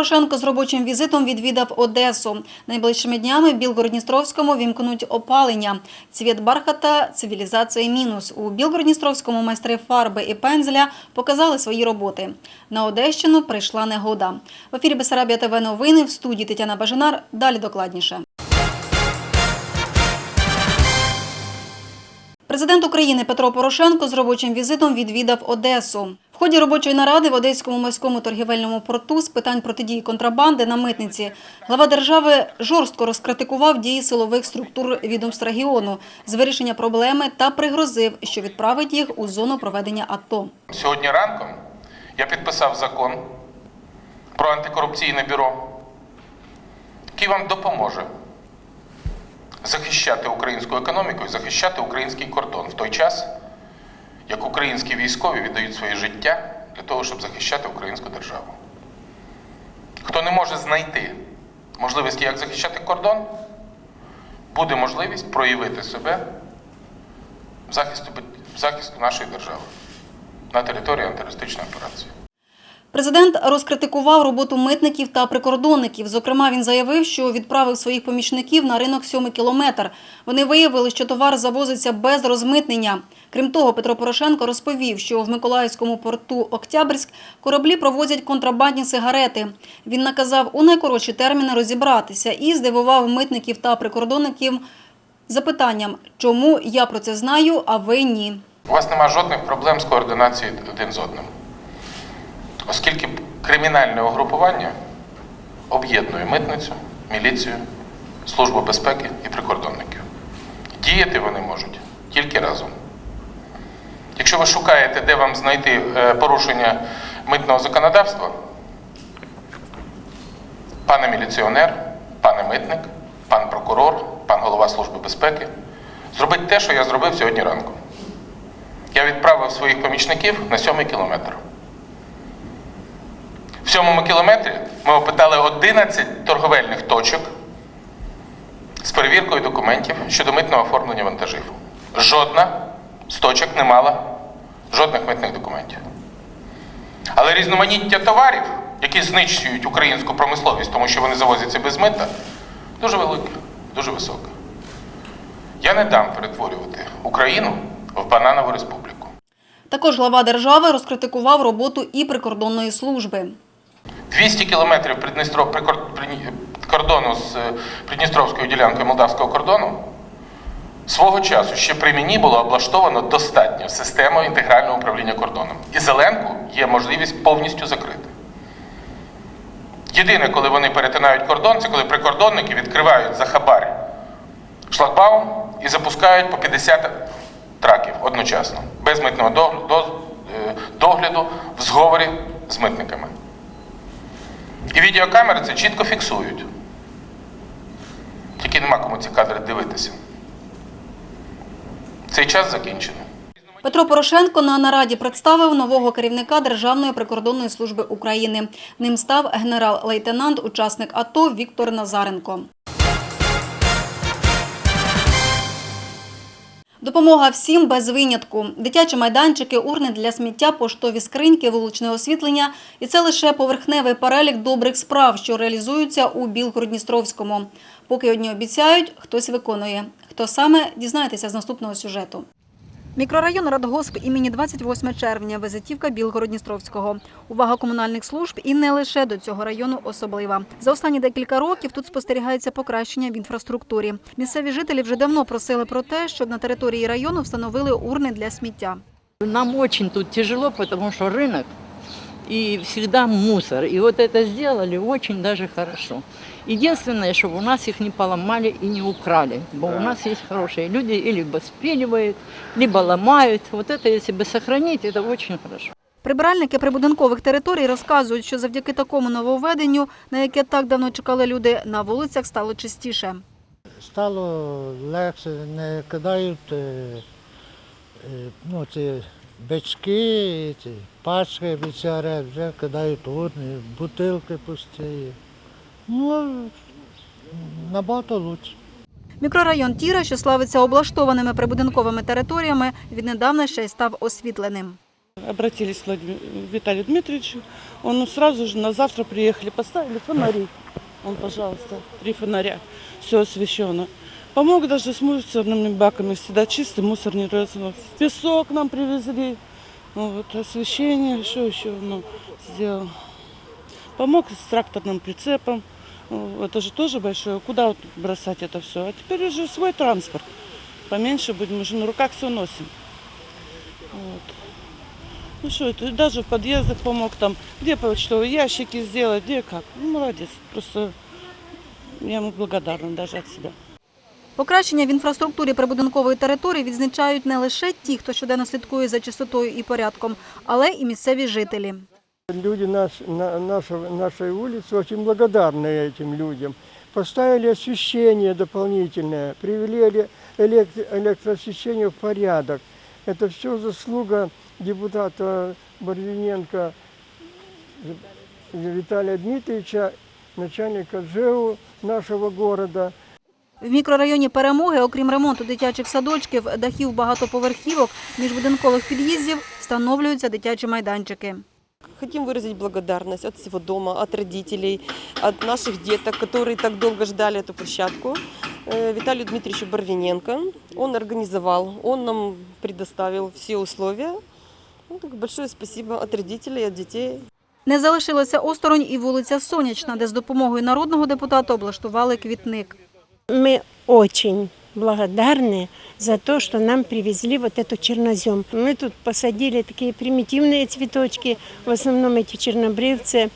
Порошенко з робочим візитом відвідав Одесу. Найближчими днями в Білгородністровському вімкнуть опалення. Цвіт бархата – цивілізація мінус. У Білгородністровському майстри фарби і пензля показали свої роботи. На Одещину прийшла негода. В ефірі Бесарабія ТВ новини в студії Тетяна Бажанар. Далі докладніше. Президент України Петро Порошенко з робочим візитом відвідав Одесу. Ході робочої наради в Одеському морському торгівельному порту з питань протидії контрабанди на митниці глава держави жорстко розкритикував дії силових структур відомств регіону з вирішення проблеми та пригрозив, що відправить їх у зону проведення АТО. Сьогодні ранком я підписав закон про антикорупційне бюро, який вам допоможе захищати українську економіку і захищати український кордон в той час, як українські військові віддають своє життя для того, щоб захищати українську державу. Хто не може знайти можливості, як захищати кордон, буде можливість проявити себе в захисту, в захисту нашої держави на території антитерористичної операції. Президент розкритикував роботу митників та прикордонників. Зокрема, він заявив, що відправив своїх помічників на ринок сьомий кілометр. Вони виявили, що товар завозиться без розмитнення. Крім того, Петро Порошенко розповів, що в Миколаївському порту Октябрьськ кораблі провозять контрабандні сигарети. Він наказав у найкоротші терміни розібратися і здивував митників та прикордонників запитанням, чому я про це знаю, а ви ні. У вас немає жодних проблем з координацією один з одним. Оскільки кримінальне угрупування об'єднує митницю, міліцію, службу безпеки і прикордонників. Діяти вони можуть тільки разом. Якщо ви шукаєте, де вам знайти е, порушення митного законодавства, пане міліціонер, пане митник, пан прокурор, пан голова Служби безпеки, зробіть те, що я зробив сьогодні ранку. Я відправив своїх помічників на сьомий кілометр. В сьомому кілометрі ми опитали 11 торговельних точок з перевіркою документів щодо митного оформлення вантажів. Жодна з точок не мала жодних митних документів. Але різноманіття товарів, які знищують українську промисловість, тому що вони завозяться без мита, дуже велике, дуже високе. Я не дам перетворювати Україну в бананову республіку. Також глава держави розкритикував роботу і прикордонної служби. 200 кілометрів кордону з е, Придністровською ділянкою молдавського кордону свого часу ще при мені було облаштовано достатньо систему інтегрального управління кордоном. І Зеленку є можливість повністю закрити. Єдине, коли вони перетинають кордон, це коли прикордонники відкривають за хабар шлагбаум і запускають по 50 траків одночасно, без митного е, догляду, в зговорі з митниками. І відеокамери це чітко фіксують. Тільки нема кому ці кадри дивитися. Цей час закінчено. Петро Порошенко на нараді представив нового керівника Державної прикордонної служби України. Ним став генерал-лейтенант, учасник АТО Віктор Назаренко. Допомога всім без винятку. Дитячі майданчики, урни для сміття, поштові скриньки, вуличне освітлення. І це лише поверхневий перелік добрих справ, що реалізуються у Білгородністровському. Поки одні обіцяють, хтось виконує. Хто саме, дізнаєтеся з наступного сюжету. Мікрорайон Радгосп імені 28 червня, визитівка Білгородністровського. Увага комунальних служб і не лише до цього району особлива. За останні декілька років тут спостерігається покращення в інфраструктурі. Місцеві жителі вже давно просили про те, щоб на території району встановили урни для сміття. Нам дуже тут тяжело, тому що рынок и всегда мусор. И вот это сделали очень даже хорошо. Единственное, чтобы у нас их не поломали и не украли. Бо у нас есть хорошие люди, и либо спиливают, либо ломают. Вот это если бы сохранить, это очень хорошо. Прибиральники прибудинкових територій розказують, що завдяки такому нововведенню, на яке так давно чекали люди, на вулицях стало чистіше. Стало легше, не кидають е, е, ну, ці бички, ці пачки від сигарет, вже кидають урни, бутилки пусті. Ну, набагато краще. Мікрорайон Тіра, що славиться облаштованими прибудинковими територіями, віднедавна ще й став освітленим. Обратились к Виталию Дмитриевичу. Он сразу же на завтра приехали, поставили фонари. Он, пожалуйста, три фонаря. Все освещено. Помог даже с мусорными баками. Всегда чистый, мусор не разнос. Песок нам привезли. Ну, Вот, освещение, что еще ну, сделал. Помог с тракторным прицепом. Ну, Это же тоже большое. Куда вот бросать это все? А теперь уже свой транспорт. Поменьше будем, мы же на руках все носим. Вот. Ну что, это даже в подъездах помог там, где почтовые ящики сделать, где как. Ну, молодец. Просто я ему благодарна даже от себя. Покращення в інфраструктурі прибудинкової території відзначають не лише ті, хто щоденно слідкує за чистотою і порядком, але і місцеві жителі. Люди наш, на, нашего, нашей улицы очень благодарны этим людям. Поставили освещение дополнительное, привели эле- элект- электроосвещение в порядок. Это все заслуга депутата Барвиненко Виталия Дмитриевича, начальника ЖЭУ нашего города. В мікрорайоні Перемоги, окрім ремонту дитячих садочків, дахів багатоповерхівок, міжбудинкових під'їздів, встановлюються дитячі майданчики. Хотим выразить благодарность от всего дома, от родителей, от наших деток, которые так долго ждали эту площадку. Э, Виталию Дмитриевичу Барвиненко. Он организовал, он нам предоставил все условия. Ну, так большое спасибо от родителей, от детей. Не залишилося осторонь і вулиця Сонячна, де з допомогою народного депутата облаштували квітник. Мы очень благодарны за то, что нам привезли вот эту чернозем. Мы тут посадили такие примитивные цветочки, в основном эти чернобревцы.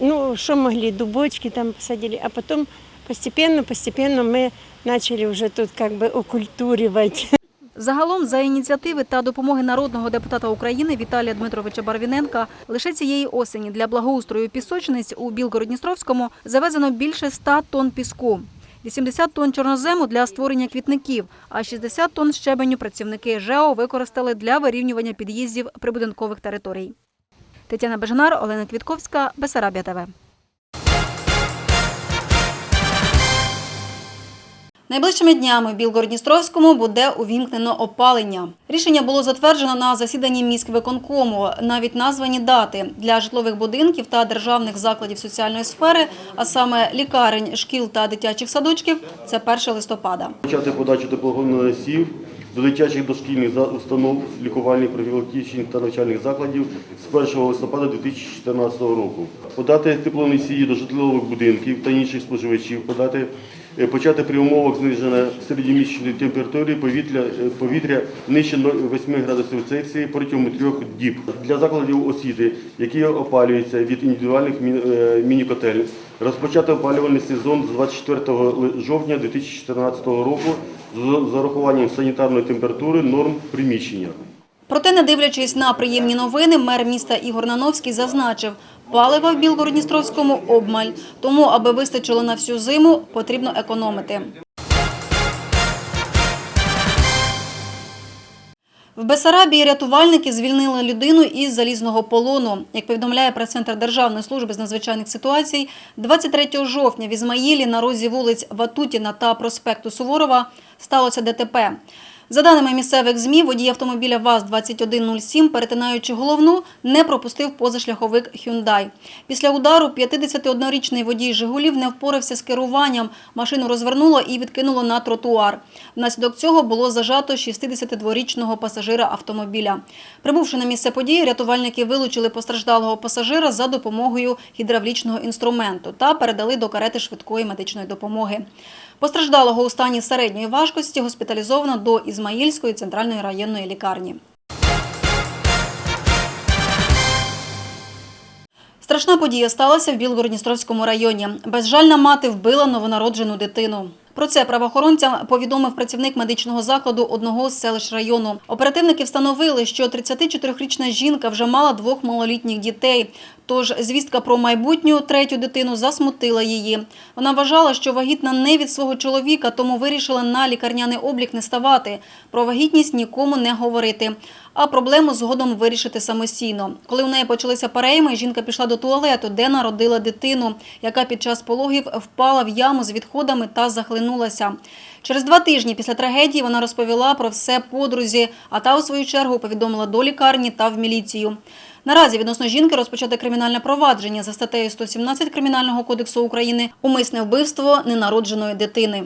Ну, что могли, дубочки там посадили. А потом постепенно, постепенно мы начали уже тут как бы окультуривать. Загалом, за ініціативи та допомоги народного депутата України Віталія Дмитровича Барвіненка, лише цієї осені для благоустрою пісочниць у Білгородністровському завезено більше 100 тонн піску. 80 тонн чорнозему для створення квітників, а 60 тонн щебеню працівники ЖЕО використали для вирівнювання під'їздів прибудинкових територій. Тетяна Бежанар, Олена Квітковська, Бесарабія ТВ. Найближчими днями в Білгородністровському буде увімкнено опалення. Рішення було затверджено на засіданні міськвиконкому. Навіть названі дати для житлових будинків та державних закладів соціальної сфери, а саме лікарень, шкіл та дитячих садочків – це 1 листопада. Почати подачу теплоносіїв до дитячих дошкільних установ, лікувальних, профілактичних та навчальних закладів з 1 листопада 2014 року. Подати теплоносії до житлових будинків та інших споживачів, подати, почати при умовах зниження середньомісячної температури повітря, е, повітря нижче 8 градусів Цельсія протягом трьох діб. Для закладів освіти, які опалюються від індивідуальних е, міні-котель, розпочати опалювальний сезон з 24 ли- жовтня 2014 року з зарахуванням санітарної температури норм приміщення. Проте, не дивлячись на приємні новини, мер міста Ігор Нановський зазначив, палива в Білгородністровському обмаль. Тому, аби вистачило на всю зиму, потрібно економити. В Бесарабії рятувальники звільнили людину із залізного полону. Як повідомляє прес-центр Державної служби з надзвичайних ситуацій, 23 жовтня в Ізмаїлі на розі вулиць Ватутіна та проспекту Суворова сталося ДТП. За даними місцевих ЗМІ, водій автомобіля ВАЗ-2107, перетинаючи головну, не пропустив позашляховик «Хюндай». Після удару 51-річний водій «Жигулів» не впорався з керуванням. Машину розвернуло і відкинуло на тротуар. Внаслідок цього було зажато 62-річного пасажира автомобіля. Прибувши на місце події, рятувальники вилучили постраждалого пасажира за допомогою гідравлічного інструменту та передали до карети швидкої медичної допомоги. Постраждалого у стані середньої важкості госпіталізовано до Ізмаїльської центральної районної лікарні. Страшна подія сталася в Білгородністровському районі. Безжальна мати вбила новонароджену дитину. Про це правоохоронцям повідомив працівник медичного закладу одного з селищ району. Оперативники встановили, що 34-річна жінка вже мала двох малолітніх дітей. Тож звістка про майбутню третю дитину засмутила її. Вона вважала, що вагітна не від свого чоловіка, тому вирішила на лікарняний облік не ставати, про вагітність нікому не говорити, а проблему згодом вирішити самостійно. Коли у неї почалися перейми, жінка пішла до туалету, де народила дитину, яка під час пологів впала в яму з відходами та захлинулася. Через два тижні після трагедії вона розповіла про все подрузі, а та у свою чергу повідомила до лікарні та в міліцію. Наразі відносно жінки розпочате кримінальне провадження за статтею 117 Кримінального кодексу України умисне вбивство ненародженої дитини.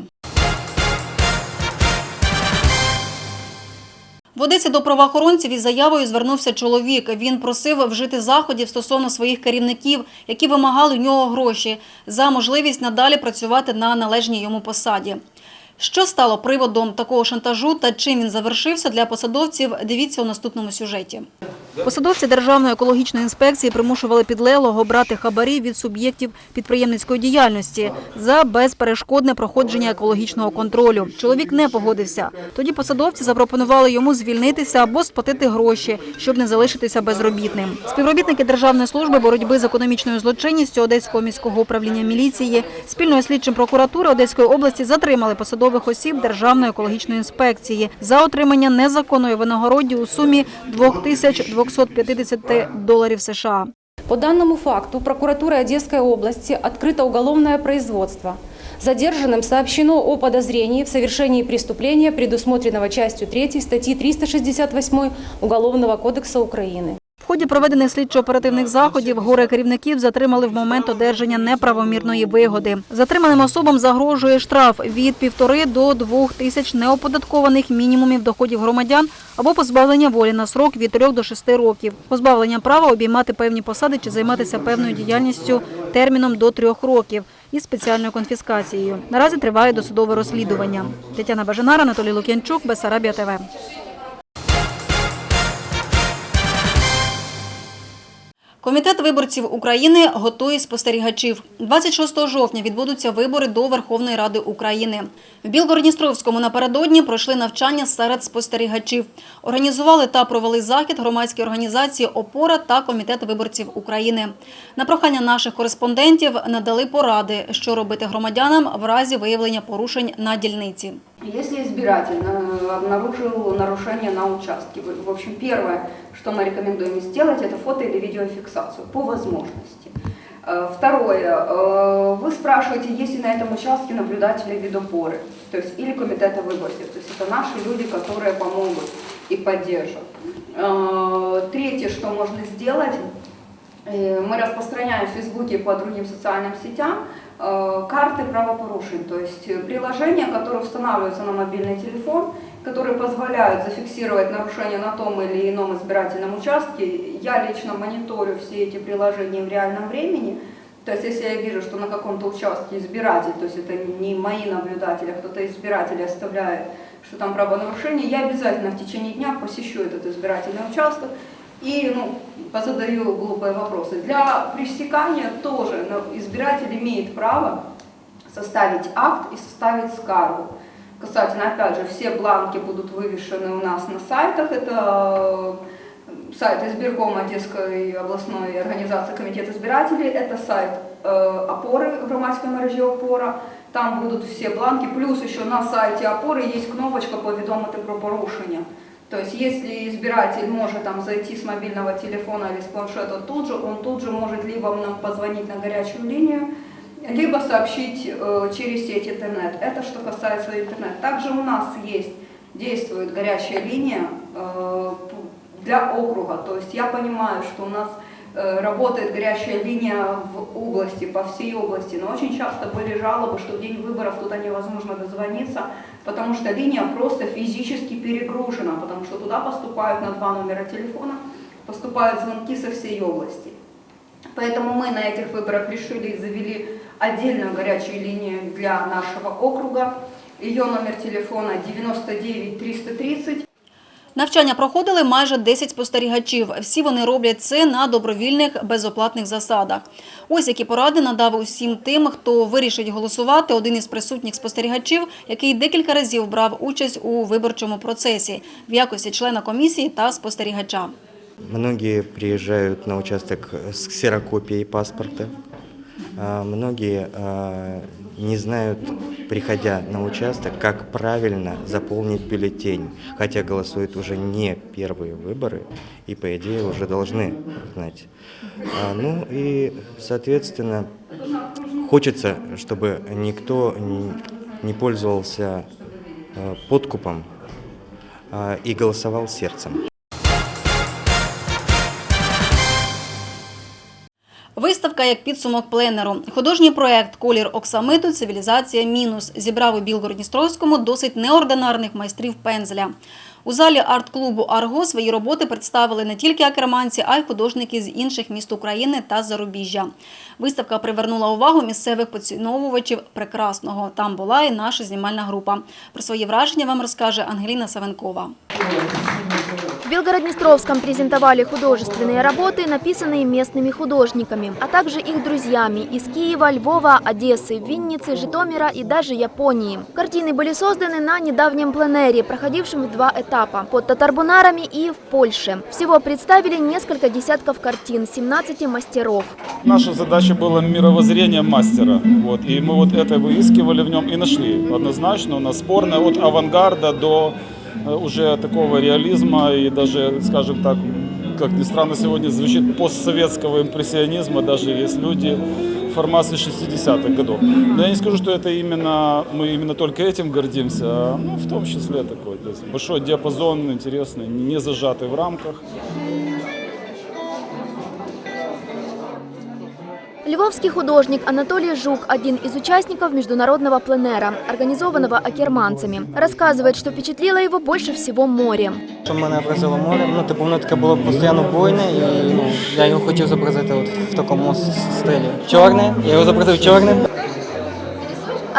В Одесі до правоохоронців із заявою звернувся чоловік. Він просив вжити заходів стосовно своїх керівників, які вимагали у нього гроші за можливість надалі працювати на належній йому посаді. Що стало приводом такого шантажу та чим він завершився для посадовців, дивіться у наступному сюжеті. Посадовці Державної екологічної інспекції примушували підлеглого брати хабарі від суб'єктів підприємницької діяльності за безперешкодне проходження екологічного контролю. Чоловік не погодився. Тоді посадовці запропонували йому звільнитися або сплатити гроші, щоб не залишитися безробітним. Співробітники Державної служби боротьби з економічною злочинністю Одеського міського управління міліції спільно з слідчим прокуратури Одеської області затримали посадових осіб Державної екологічної інспекції за отримання незаконної винагороді у сумі 2250 доларів США. По данному факту прокуратурой Одесской области открыто уголовное производство. Задержанным сообщено о подозрении в совершении преступления, предусмотренного частью 3 статьи 368 Уголовного кодекса Украины. Ході проведених слідчо-оперативних заходів горе керівників затримали в момент одержання неправомірної вигоди. Затриманим особам загрожує штраф від півтори до двох тисяч неоподаткованих мінімумів доходів громадян або позбавлення волі на срок від трьох до шести років. Позбавлення права обіймати певні посади чи займатися певною діяльністю терміном до трьох років із спеціальною конфіскацією. Наразі триває досудове розслідування. Тетяна Бажанар, Анатолій Лук'янчук, Бесарабія ТВ. Комітет виборців України готує спостерігачів. 26 жовтня відбудуться вибори до Верховної Ради України. В Білгородністровському напередодні пройшли навчання серед спостерігачів. Організували та провели захід громадські організації «Опора» та Комітет виборців України. На прохання наших кореспондентів надали поради, що робити громадянам в разі виявлення порушень на дільниці. Если избиратель э, обнаружил нарушение на участке, в- общем, первое, что мы рекомендуем сделать, это фото или видеофиксацию по возможности. Э, Второе, э, вы спрашиваете, есть ли на этом участке наблюдатели видопоры, то есть или комитета выборцев, то есть это наши люди, которые помогут и поддержат. Третье, что можно сделать, Мы распространяем в Фейсбуке и по другим социальным сетям карты правопорушений, то есть э, приложения, которые устанавливаются на мобильный телефон, которые позволяют зафиксировать нарушение на том или ином избирательном участке. Я лично мониторю все эти приложения в реальном времени. То есть если я вижу, что на каком-то участке избиратель, то есть это не мои наблюдатели, а кто-то избиратель оставляет, что там правонарушение, я обязательно в течение дня посещу этот избирательный участок и ну, позадаю глупые вопросы. Для пресекания тоже избиратель имеет право составить акт и составить скаргу. Касательно, опять же, все бланки будут вывешены у нас на сайтах. Это э, сайт избиркома Одесской областной организации Комитет избирателей, это сайт э, опоры громадской мережі опора. Там будут все бланки, плюс еще на сайте опоры есть кнопочка «Повідомити про порушення». То есть если избиратель может там зайти с мобильного телефона или с планшета тут же, он тут же может либо нам позвонить на горячую линию, либо сообщить э, через сеть интернет. Это что касается интернета. Также у нас есть, действует горячая линия э, для округа. То есть я понимаю, что у нас э, работает горячая линия в области, по всей области, но очень часто были жалобы, что в день выборов туда невозможно дозвониться, потому что линия просто физически перегружена, потому что туда поступают на два номера телефона, поступают звонки со всей области. Поэтому мы на этих выборах решили и завели отдельную горячую линию для нашего округа. Ее номер телефона 99 330 Навчання проходили майже 10 спостерігачів. Всі вони роблять це на добровільних безоплатних засадах. Ось які поради надав усім тим, хто вирішить голосувати один із присутніх спостерігачів, який декілька разів брав участь у виборчому процесі в якості члена комісії та спостерігача. Многие приезжают на участок с ксерокопией паспорта. А, Многие а, не знают, приходя на участок, как правильно заполнить бюллетень, хотя голосуют уже не первые выборы и, по идее, уже должны знать. А, Ну и, соответственно, хочется, чтобы никто не- пользовался подкупом и голосовал сердцем. Виставка як підсумок пленеру. Художній проект Колір оксамиту Цивілізація мінус зібрав у Білгородністровському досить неординарних майстрів пензля. У залі арт-клубу Арго свої роботи представили не тільки акерманці, а й художники з інших міст України та зарубіжжя. Виставка привернула увагу місцевих поціновувачів прекрасного. Там була і наша знімальна група. Про свої враження вам розкаже Ангеліна Савенкова. В Белгород-Днестровском презентовали художественные работы, написанные местными художниками, а также их друзьями из Киева, Львова, Одессы, Винницы, Житомира и даже Японии. Картины были созданы на недавнем пленэре, проходившем в два этапа – под Татарбунарами и в Польше. Всего представили несколько десятков картин 17 мастеров. Наша задача была мировоззрение мастера. Вот, и мы вот это выискивали в нем и нашли. Однозначно у нас спорное от авангарда до уже такого реализма и даже, скажем так, как ни странно сегодня звучит, постсоветского импрессионизма, даже есть люди формации 60-х годов. Но я не скажу, что это именно, мы именно только этим гордимся, а, ну, в том числе такой. То есть большой диапазон, интересный, не зажатый в рамках. Львовский художник Анатолий Жук – один из участников международного пленера, организованного акерманцами. Рассказывает, что впечатлило его больше всего море. Що мене вразило море, ну типу воно таке було постійно буйне, і ну, я його хотів зобразити от в такому стилі. Чорне, я його зобразив чорним.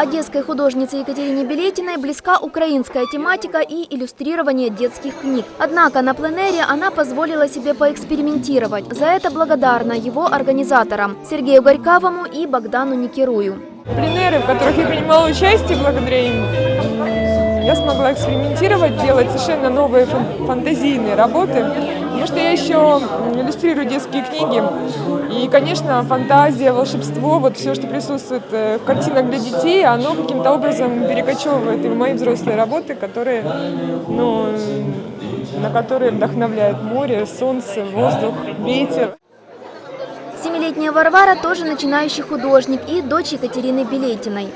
Одесской художнице Екатерине Белетиной близка украинская тематика и иллюстрирование детских книг. Однако на пленэре она позволила себе поэкспериментировать. За это благодарна его организаторам Сергею Горьковому и Богдану Никерую. пленеры, в которых я принимала участие благодаря им, я смогла экспериментировать, делать совершенно новые фан- фантазийные работы, потому что я еще иллюстрирую детские книги, и, конечно, фантазия, волшебство, вот все, что присутствует э, в картинах для детей, оно каким-то образом перекочевывает и в мои взрослые работы, которые, ну, на которые вдохновляет море, солнце, воздух, ветер. Семилетняя Варвара тоже начинающий художник и дочь Екатерины Белетиной.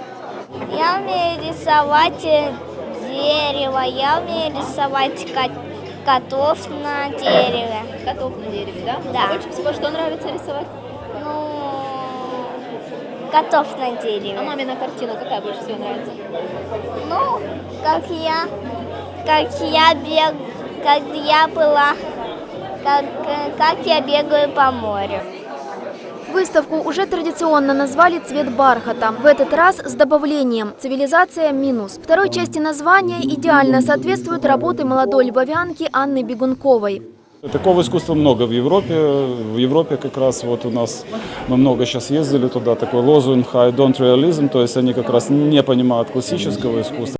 Я умею рисовать э, дерево, я умею рисовать ко- котов на дереве. Котов на дереве, да? Да. Больше всего что нравится рисовать? Ну, котов на дереве. А мамина картина какая больше всего нравится? Ну, как я, как я бег, как я была, как, э, как я бегаю по морю. Выставку уже традиционно назвали «Цвет бархата». В этот раз с добавлением «Цивилизация минус». Второй части названия идеально соответствуют работы молодой львовянки Анны Бегунковой. Такого искусства много в Европе. В Европе как раз вот у нас мы много сейчас ездили туда, такой лозунг «I don't realism», то есть они как раз не понимают классического искусства.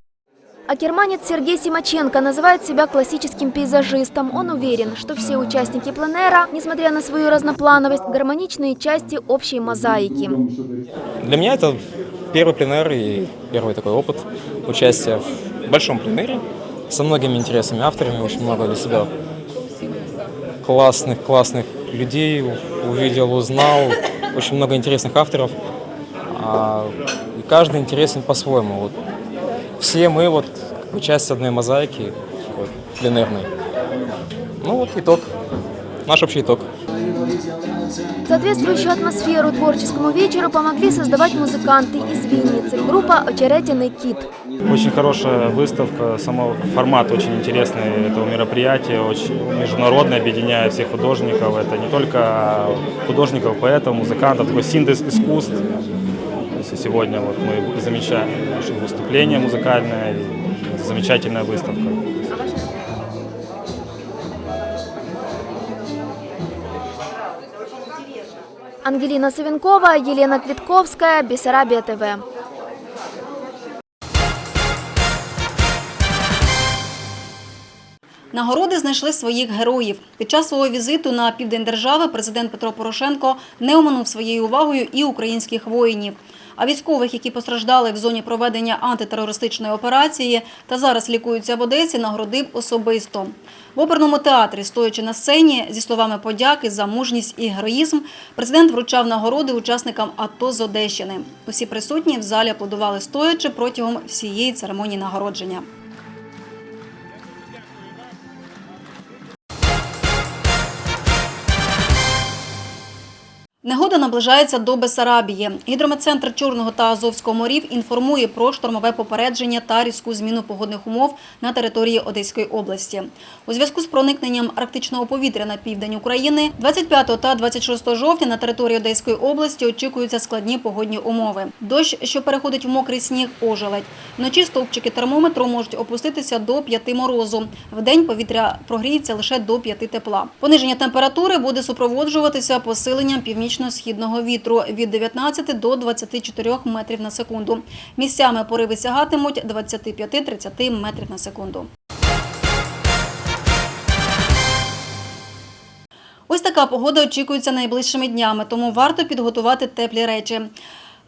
Акерманец Сергей Симаченко называет себя классическим пейзажистом. Он уверен, что все участники пленера, несмотря на свою разноплановость, гармоничные части общей мозаики. Для меня это первый пленэр и первый такой опыт участия в большом пленэре со многими интересными авторами, очень много для себя классных, классных людей увидел, узнал, очень много интересных авторов. А, и каждый интересен по-своему. Вот все мы вот как бы часть одной мозаики вот, пленерной. Ну вот итог, наш общий итог. Соответствующую атмосферу творческому вечеру помогли создавать музыканты из Винницы, группа «Очеретиный кит». Очень хорошая выставка, сам формат очень интересный этого мероприятия, очень международный, объединяет всех художников. Это не только художников, поэтов, музыкантов, такой синтез искусств. То есть сегодня вот мы замечаем наше выступление музыкальное, и это замечательная выставка. Ангелина Савенкова, Елена Квитковская, Бессарабия ТВ. Нагороди знайшли своїх героїв. Під час свого візиту на південь держави президент Петро Порошенко не оминув своєю увагою і українських воїнів. А військових, які постраждали в зоні проведення антитерористичної операції та зараз лікуються в Одесі, нагородив особисто. В оперному театрі, стоячи на сцені, зі словами подяки за мужність і героїзм, президент вручав нагороди учасникам АТО з Одещини. Усі присутні в залі аплодували стоячи протягом всієї церемонії нагородження. Негода наближається до Бесарабії. Гідрометцентр Чорного та Азовського морів інформує про штормове попередження та різку зміну погодних умов на території Одеської області. У зв'язку з проникненням арктичного повітря на південь України 25 та 26 жовтня на території Одеської області очікуються складні погодні умови. Дощ, що переходить в мокрий сніг, ожеледь. Вночі стовпчики термометру можуть опуститися до 5 морозу. Вдень повітря прогріється лише до 5 тепла. Пониження температури буде супроводжуватися посиленням північно-східного вітру від 19 до 24 метрів на секунду. Місцями пориви сягатимуть 25-30 метрів на секунду. Ось така погода очікується найближчими днями, тому варто підготувати теплі речі.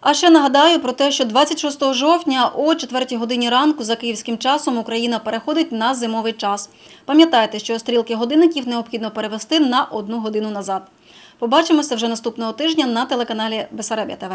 А ще нагадаю про те, що 26 жовтня о 4 годині ранку за київським часом Україна переходить на зимовий час. Пам'ятайте, що стрілки годинників необхідно перевести на одну годину назад. Побачимося вже наступного тижня на телеканалі Бесарабія ТВ.